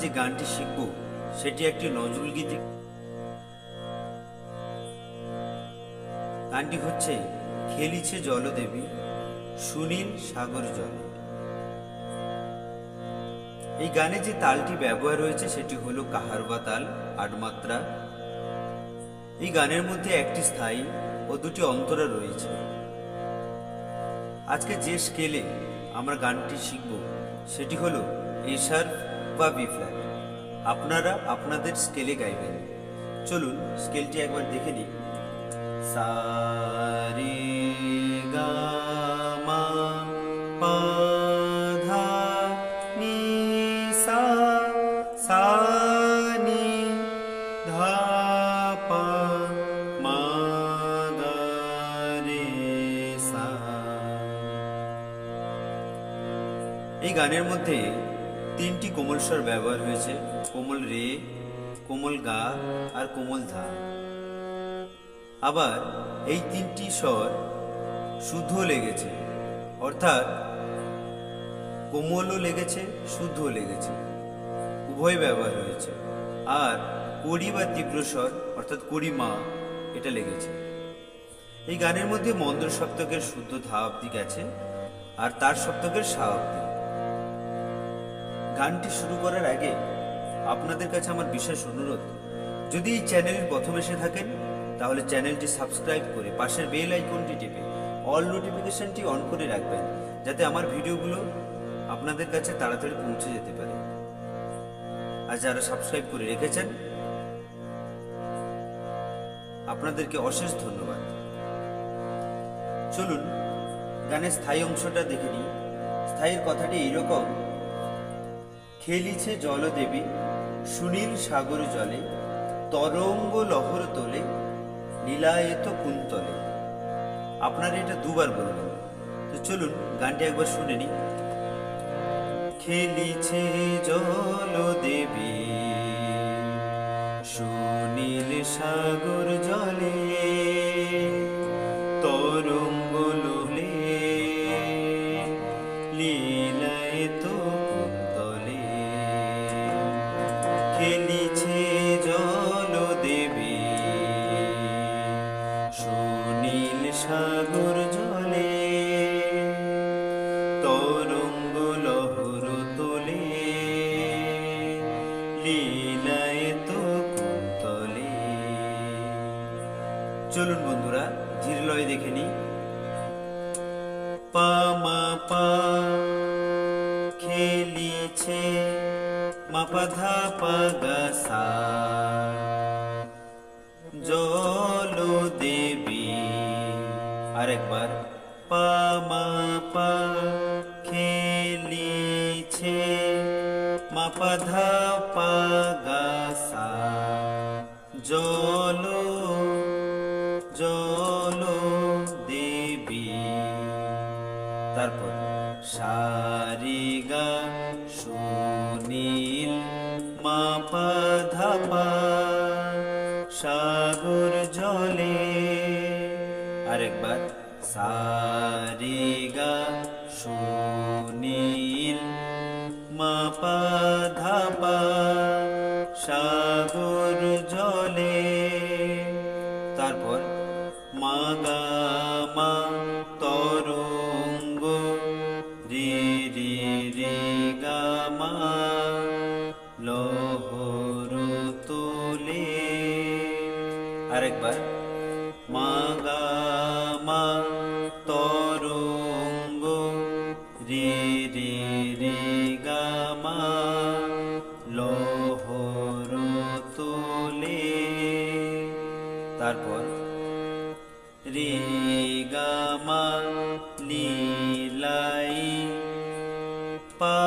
যে গানটি শিখব, সেটি একটি নজরুল গীতি। গানটি হচ্ছে, খেলিছে জলদেবী, সুনীল সাগর জল। এই গানে যে তালটি ব্যবহার হয়েছে, সেটি হলো কাহারবা তাল, আটমাত্রা। এই গানের মধ্যে একটি স্থায়ী ও দুটি অন্তরা রয়েছে। আজকে যে স্কেলে আমরা গানটি শিখব, সেটি হলো, এ শার্প বা বি ফ্ল্যাট আপনারা আপনাদের স্কেলে গাইবেন। চলুন স্কেলটি একবার দেখে নিই। সা রে গা মা ধা নি সা সা ধা পা মা সা। এই গানের মধ্যে কোমল স্বর ব্যবহার হয়েছে। কোমল রে, কোমল গা আর কোমল ধা আবার এই তিনটি স্বর শুদ্ধ লেগেছে। অর্থাৎ কোমলও লেগেছে, শুদ্ধও লেগেছে। উভয় ব্যবহার হয়েছে। আর কড়ি বা তীব্র স্বর, অর্থাৎ কড়ি মা, এটা লেগেছে। এই গানের মধ্যে মন্দ্র সপ্তকের শুদ্ধ ধা অব্দি গেছে আর তার সপ্তকের সা অব্দি। গানটি শুরু করার আগে আপনাদের কাছে আমার বিশেষ অনুরোধ। যদি এই চ্যানেলের প্রথম এসে থাকেন, তাহলে চ্যানেলটি সাবস্ক্রাইব করে পাশের বেল আইকনটি টিপে অল নোটিফিকেশনটি অন করে রাখবেন, যাতে আমার ভিডিওগুলো আপনাদের কাছে তাড়াতাড়ি পৌঁছে যেতে পারে। আর যারা সাবস্ক্রাইব করে রেখেছেন, আপনাদেরকে অশেষ ধন্যবাদ। চলুন, গানের স্থায়ী অংশটা দেখে নিই। স্থায়ীর কথাটি এইরকম খেলিছে জলদেবী, সুনীল সাগর জলে, তরঙ্গ লহর তোলে, নীলায়ত কুন্তলে। আপনারা এটা দুবার বলবেন তো চলুন, গানটি একবার শুনে নি খেলিছে জল দেবী সুনীল সাগর জলে আরেকবার। পা, মা, পা, খেলিছে। মা, পা, ধা, পা, গা, সা। জল জল দেবী। তারপর সারিগা সুনীল। মা, পা, ধা সাগর জলে আরেকবার সারিগা সুনীল মা পা ধা পা সাগর জলে। তারপর মা গা মা তরঙ্গ, রে রে রে গা মা লহর তোলে। আরেকবার লীলাই পা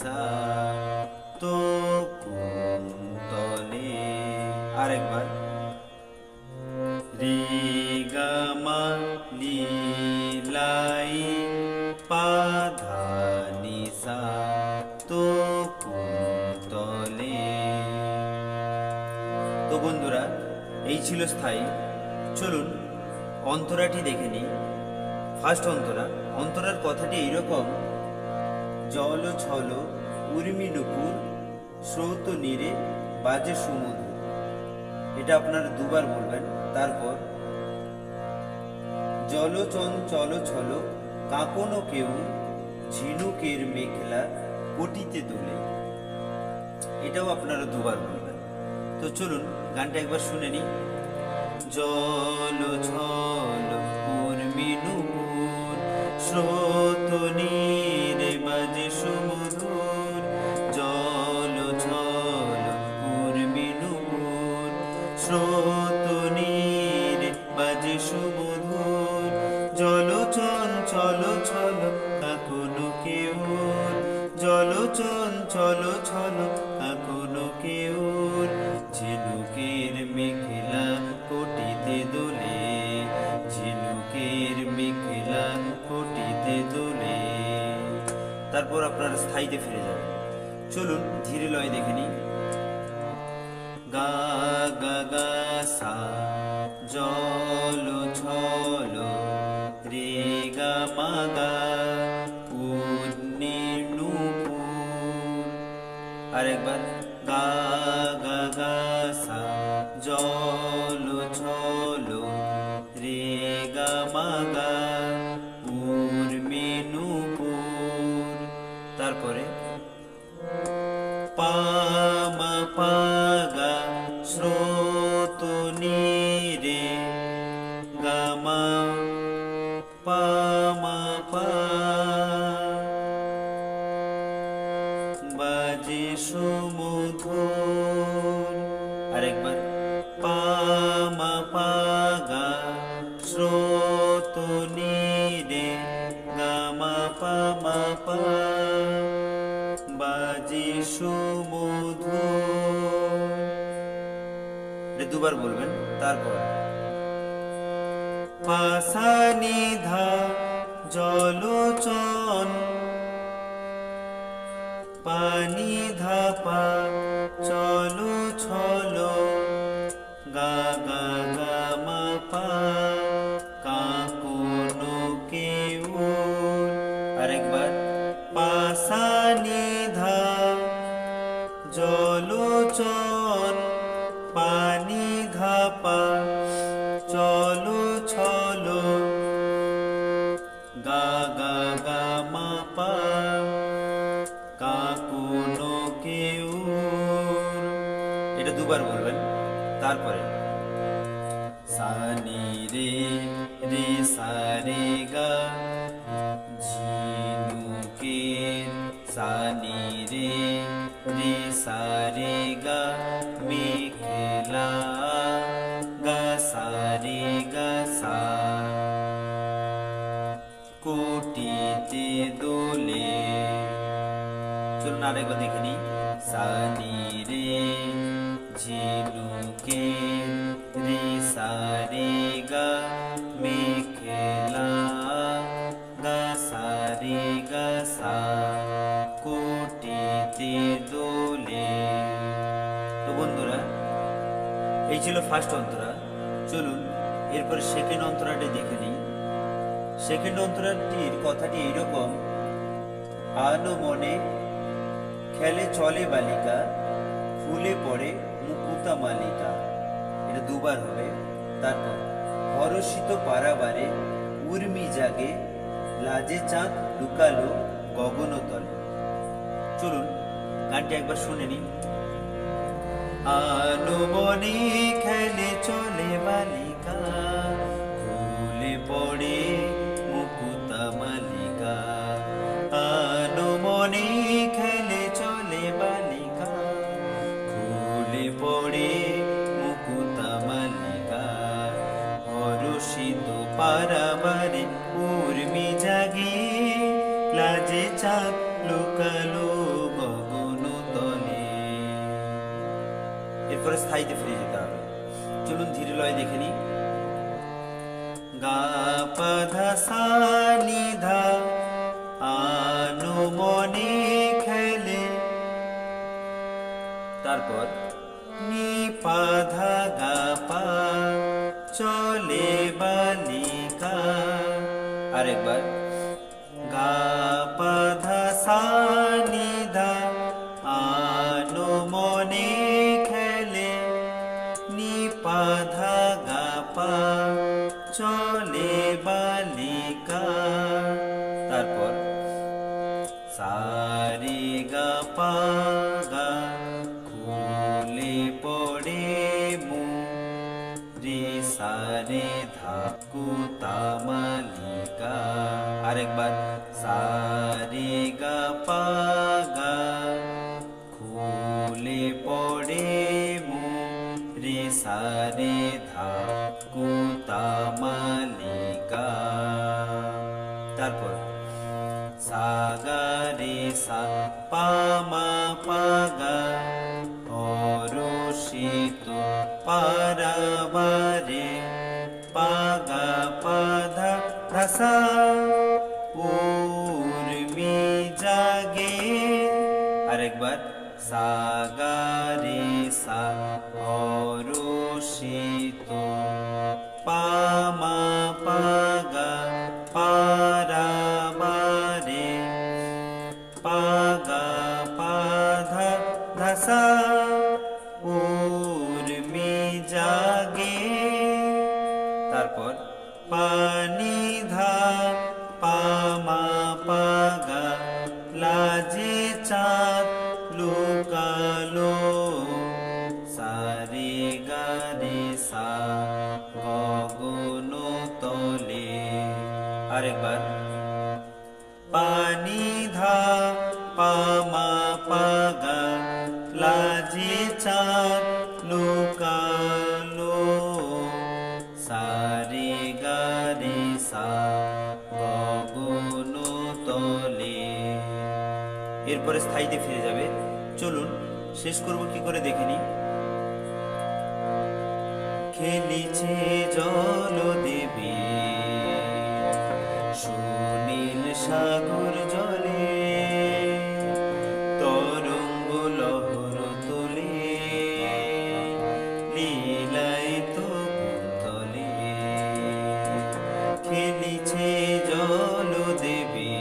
সা তো কুন্তলে। আরেকবার। রে গা মা লীলাই পা ধা সা তো কুন্তলে। তো বন্ধুরা, এই ছিল স্থায়ী। চলুন অন্তরাটি দেখে নিই। ফার্স্ট অন্তরা, অন্তরার কথাটি এইরকম। জল ছল, উর্মি নুপুর, স্রোত নীরে, বাজে সুমধু এটা আপনারা দুবার বলবেন, তারপর। জলচন চল ছল কাঁপনো কেউ, ঝিনুকের মেঘলা পটিতে দোলে। এটাও আপনারা দুবার বলবেন। তো চলুন, গানটা একবার শুনে নিই। জল, ছল উর্মি নুপুর, স্রোত, নীরে, বাজে সুমধুর। জল, ছল উর্মি নুপুর, স্রোত, নীরে, বাজে সুমধুর। জল, চঞ্চল, ছল চলুন ধীরে লয় দেখে নিই। গা গা গা সা জল পাগা স্রোত নীরে গামা পামা পা। বাজে সুমধুর আরেকবার। পামা পাগা স্রোত নীরে গামা পামা পা। বাজে সুমধুর দুবার বলবেন তারপর। পাশানিধা জলচন পানি ধাপা চলো এটা দুবার বলবেন, তারপরে। সানি রে রে সারে গা ঝিনুকে সানি রে রে সারে গা মেঘলা গা, সারে গা, সা। কোটিতে দোলে। চলুন আরেকবার দেখে নিই। সানি রে ঝিনুকে রে সারে গা মেঘলা গা সারে গা সা কোটিতে দোলে। তো বন্ধুরা, এই ছিল ফার্স্ট অন্তরা। চলুন, এরপর সেকেন্ড অন্তরাটি দেখে নিই। সেকেন্ড অন্তরাটির কথাটি এইরকম আলো মনে খেলে চলে বালিকা, ফুলে পড়ে মুকুতা মালিকা। এটা দুবার হবে। তারপর হরষিত পারাবারে উর্মি জাগে, লাজে চাঁদ লুকালো গগনতলে। চলুন, গানটি একবার শুনে নিই। আলো এরপরে স্থায়ীতে ফিরে যেতে হবে। চলুন ধীরে লয় দেখে মনে খেলে। তারপর নি গা পা, চলে বালিকা আরেকবার। গা চলে বালিকা তারপর সারে গা পাগা খুলে পড়ে মু রে সারে ধাকু তামালিকা আরেকবার সারে গা পা ধসা উর্মি আরেকবার। পানি ধা পামা পাগা লাজে চাঁদ লুকালো সারে গারে সা তলে এরপরে স্থায়ীতে ফিরে যাবে। চলুন, শেষ করব কি করে দেখে নিই। খেলিছে জল দেবী সাগর জলে তরঙ্গ লহর তোলে লীলায় তো তলে খেলিছে জল দেবী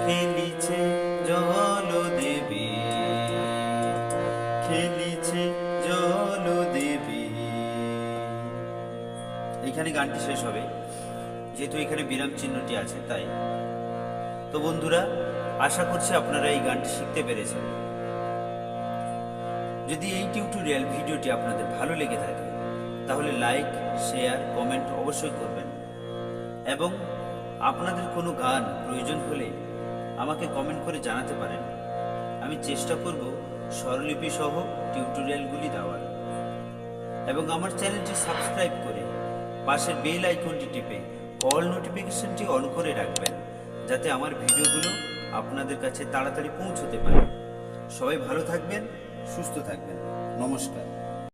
খেলিছে জল দেবী খেলিছে জল দেবী এখানে গানটি শেষ হবে। যেহেতু এখানে বিরাম চিহ্নটি আছে, তাই। তো বন্ধুরা, আশা করছি আপনারা এই গানটি শিখতে পেরেছেন। যদি এই টিউটোরিয়াল ভিডিওটি আপনাদের ভালো লেগে থাকে, তাহলে লাইক, শেয়ার, কমেন্ট অবশ্যই করবেন। এবং আপনাদের কোনো গান প্রয়োজন হলে আমাকে কমেন্ট করে জানাতে পারেন। আমি চেষ্টা করব স্বরলিপি সহ টিউটোরিয়ালগুলি দেওয়ার। এবং আমার চ্যানেলটি সাবস্ক্রাইব করে পাশের বেল আইকনটি টিপে অল নোটিফিকেশনটি অন করে রাখবেন, যাতে আমার ভিডিওগুলো আপনাদের কাছে তাড়াতাড়ি পৌঁছতে পারে। সবাই ভালো থাকবেন, সুস্থ থাকবেন। নমস্কার।